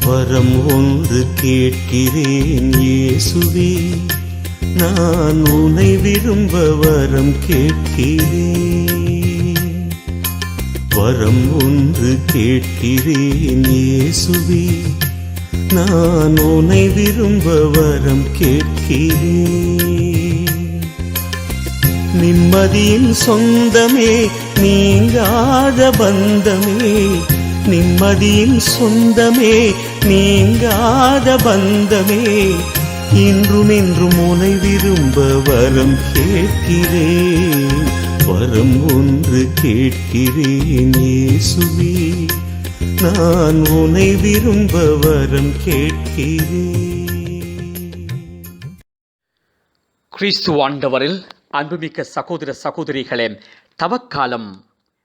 வரம் ஒன்று கேட்கிறேன் இயேசுவே. நான் உன்னை விரும்ப வரம் கேட்கிறேன். வரம் ஒன்று கேட்கிறேன் இயேசுவே. நான் உன்னை விரும்ப வரம் கேட்கிறேன். நிம்மதியின் சொந்தமே நீங்காத பந்தமே. நிம்மதியின் சொந்தமே நீங்காத பந்தமே இன்றும் என்றும் உனை விரும்ப வரம் கேட்கிறேன். வரம் ஒன்று கேட்கிறேன் இயேசுவே நான் உனை விரும்ப வரம் கேட்கிறேன். கிறிஸ்து ஆண்டவரில் அன்புமிக்க சகோதர சகோதரிகளே தவக்காலம்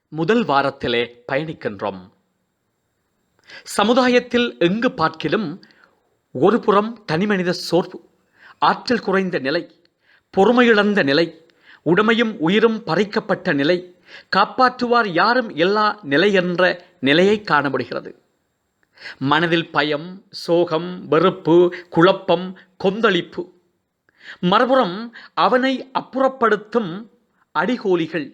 முதல் வாரத்திலே பயணிக்கின்றோம். சமுதாயத்தில் எங்கு பார்க்கிலும் ஒருபுறம் தனிமனித சோர்வு ஆற்றல் குறைந்த நிலை பொறுமையிழந்த நிலை உடமையும் உயிரும் பறிக்கப்பட்ட நிலை காப்பாற்றுவார் யாரும் எல்லா நிலை என்ற நிலையை காணப்படுகிறது. மனதில் பயம் சோகம் வெறுப்பு குழப்பம் கொந்தளிப்பு. மறுபுறம் அவனை அப்புறப்படுத்தும் அடிகோலிகள்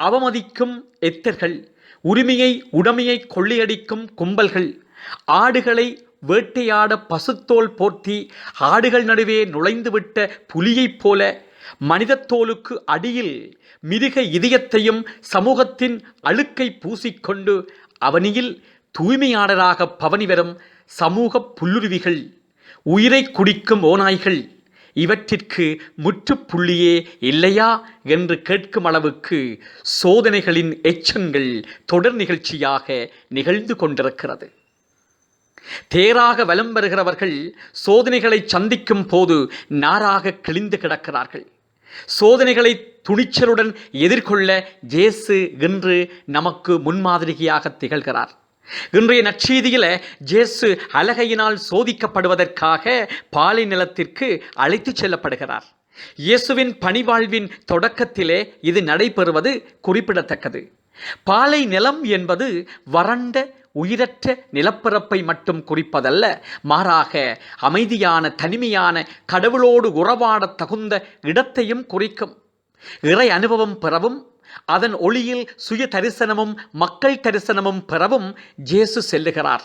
அவமதிக்கும் எத்தர்கள் உரிமையை உடமையை கொள்ளையடிக்கும் கும்பல்கள். ஆடுகளை வேட்டையாட பசுத்தோல் போர்த்தி ஆடுகள் நடுவே நுழைந்துவிட்ட புலியைப் போல மனிதத்தோலுக்கு அடியில் மிருக இதயத்தையும் சமூகத்தின் அழுக்கை பூசிக்கொண்டு அவனியில் தூய்மையாளராக பவனி வரும் சமூக புல்லுருவிகள் உயிரை குடிக்கும் ஓநாய்கள். இவற்றிற்கு முற்றுப்புள்ளியே இல்லையா என்று கேட்கும் அளவுக்கு சோதனைகளின் எச்சங்கள் தொடர் நிகழ்ச்சியாக நிகழ்ந்து கொண்டிருக்கிறது. தேராக வலம் வருகிறவர்கள் சோதனைகளை சந்திக்கும் போது நாராக கிழிந்து கிடக்கிறார்கள். சோதனைகளை துணிச்சலுடன் எதிர்கொள்ள ஜேசு என்று நமக்கு முன்மாதிரியாக திகழ்கிறார். இன்றைய நற்செய்தியில் ஜேசு அழகையினால் சோதிக்கப்படுவதற்காக பாலை நிலத்திற்கு அழைத்துச் செல்லப்படுகிறார். இயேசுவின் பணிவாழ்வின் தொடக்கத்திலே இது நடைபெறுவது குறிப்பிடத்தக்கது. பாலை நிலம் என்பது வறண்ட உயிரற்ற நிலப்பரப்பை மட்டும் குறிப்பதல்ல மாறாக அமைதியான தனிமையான கடவுளோடு உறவாட தகுந்த இடத்தையும் குறிக்கும். இறை அனுபவம் பெறவும் அதன் ஒளியில் சுய தரிசனமும் மக்கள் தரிசனமும் பெறவும் ஜேசு செல்லுகிறார்.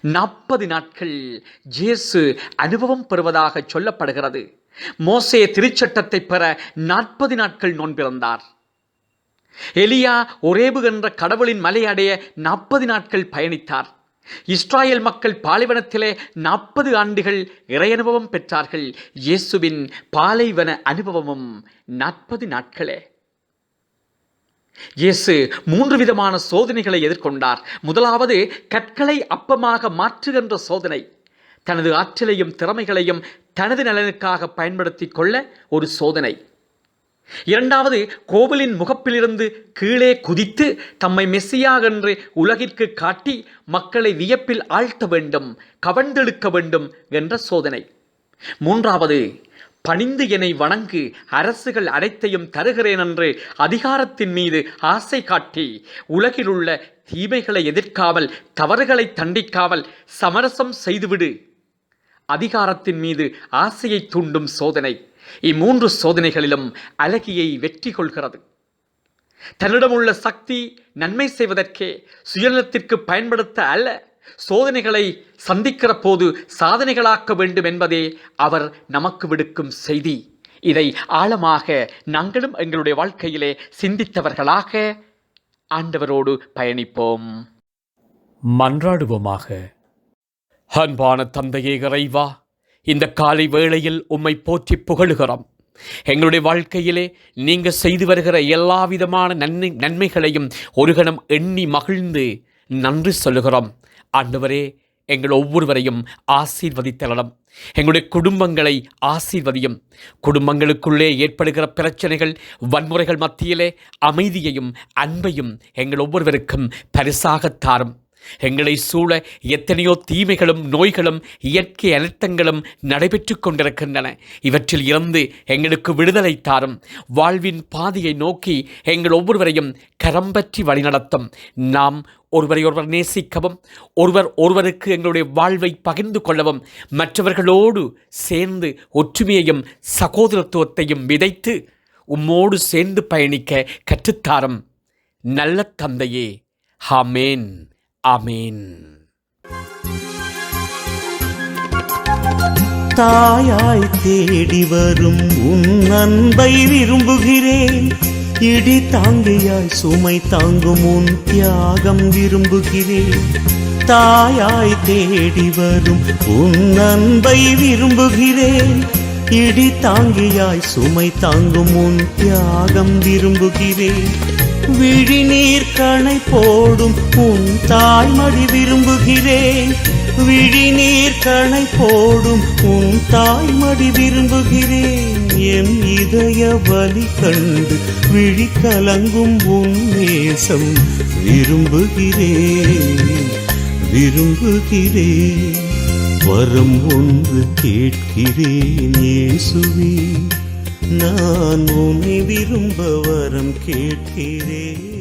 நாற்பது நாட்கள் ஜேசு அனுபவம் பெறுவதாக சொல்லப்படுகிறது. மோசே திருச்சட்டத்தை பெற நாற்பது நாட்கள் நோன்பிருந்தார் எலியா ஒரேபு என்ற கடவுளின் மலை அடைய நாற்பது நாட்கள் பயணித்தார். இஸ்ராயல் மக்கள் பாலைவனத்திலே நாற்பது ஆண்டுகள் இறையனுபவம் பெற்றார்கள். இயேசுவின் பாலைவன அனுபவமும் நாற்பது நாட்களே. இயேசு மூன்று விதமான சோதனைகளை எதிர்கொண்டார். முதலாவது கற்களை அப்பமாக மாற்றுகின்ற சோதனை. தனது ஆற்றலையும் திறமைகளையும் தனது நலனுக்காக பயன்படுத்திக் கொள்ள ஒரு சோதனை. இரண்டாவது கோவிலின் முகப்பிலிருந்து கீழே குதித்து தம்மை மெஸ்ஸியாக என்று உலகிற்கு காட்டி மக்களை வியப்பில் ஆழ்த்த வேண்டும் கவர்ந்தெழுக்க வேண்டும் என்ற சோதனை. மூன்றாவது பணிந்து என்னை வணங்கு. அரசுகள் அனைத்தையும் தருகிறேன் என்று அதிகாரத்தின் மீது ஆசை காட்டி. உலகிலுள்ள தீமைகளை எதிர்க்காமல் தவறுகளை தண்டிக்காமல் சமரசம் செய்துவிடு. அதிகாரத்தின் மீது ஆசையை தூண்டும் சோதனை. இம்மூன்று சோதனைகளிலும் அழகியை வெற்றி கொள்கிறது. தன்னிடமுள்ள சக்தி நன்மை செய்வதற்கே சுயநலத்திற்கு பயன்படுத்த அல்ல. சோதனைகளை சந்திக்கிற போது சாதனைகளாக்க வேண்டும் என்பதே அவர் நமக்கு விடுக்கும் செய்தி. இதை ஆழமாக நாங்களும் எங்களுடைய வாழ்க்கையிலே சிந்தித்தவர்களாக ஆண்டவரோடு பயணிப்போம். மன்றாடுவோமாக. அன்பான தந்தையே இறைவா இந்த காலை வேளையில் உம்மை போற்றி புகழுகிறோம். எங்களுடைய வாழ்க்கையிலே நீங்க செய்து வருகிற எல்லா விதமான நன்மை நன்மைகளையும் ஒரு கணம் எண்ணி மகிழ்ந்து நன்றி சொல்லுகிறோம். ஆண்டவரே எங்கள் ஒவ்வொருவரையும் ஆசீர்வதித்தளம் எங்களுடைய குடும்பங்களை ஆசீர்வதியும். குடும்பங்களுக்குள்ளே ஏற்படுகிற பிரச்சனைகள் வன்முறைகள் மத்தியிலே அமைதியையும் அன்பையும் எங்கள் ஒவ்வொருவருக்கும் பரிசாக தாரும். எங்களை சூழ எத்தனையோ தீமைகளும் நோய்களும் இயற்கை அழுத்தங்களும் நடைபெற்று கொண்டிருக்கின்றன. இவற்றில் இருந்து எங்களுக்கு விடுதலை தாரும். வாழ்வின் பாதையை நோக்கி எங்கள் ஒவ்வொருவரையும் கரம் பற்றி வழிநடத்தும். நாம் ஒருவரை ஒருவர் நேசிக்கவும் ஒருவர் ஒருவருக்கு எங்களுடைய வாழ்வை பகிர்ந்து கொள்ளவும் மற்றவர்களோடு சேர்ந்து ஒற்றுமையையும் சகோதரத்துவத்தையும் விதைத்து உம்மோடு சேர்ந்து பயணிக்க கற்றுத்தாரம். நல்ல தந்தையே ஹாமேன் ஆமேன். தாயாய் தேடி வரும் உன் அன்பை விரும்புகிறேன். இடி தாங்கியாய் சுமை தாங்கும் உன் தியாகம் விரும்புகிறேன். தாயாய் தேடி வரும் உன் அன்பை விரும்புகிறேன். இடி தாங்கியாய் சுமை தாங்கும் உன் தியாகம் விரும்புகிறேன். விழிநீர் கணை போடும் உன் தாய்மடி விரும்புகிறேன். விழிநீர் கணை போடும் உன் தாய்மடி விரும்புகிறேன். என் இதய வலி கண்டு விழி கலங்கும் உன் நேசம் விரும்புகிறேன். விரும்புகிறேன். வரம் ஒன்று கேட்கிறேன். இயேசுவே நான் உன்னை விரும்ப வரம் கேட்கிறேன்.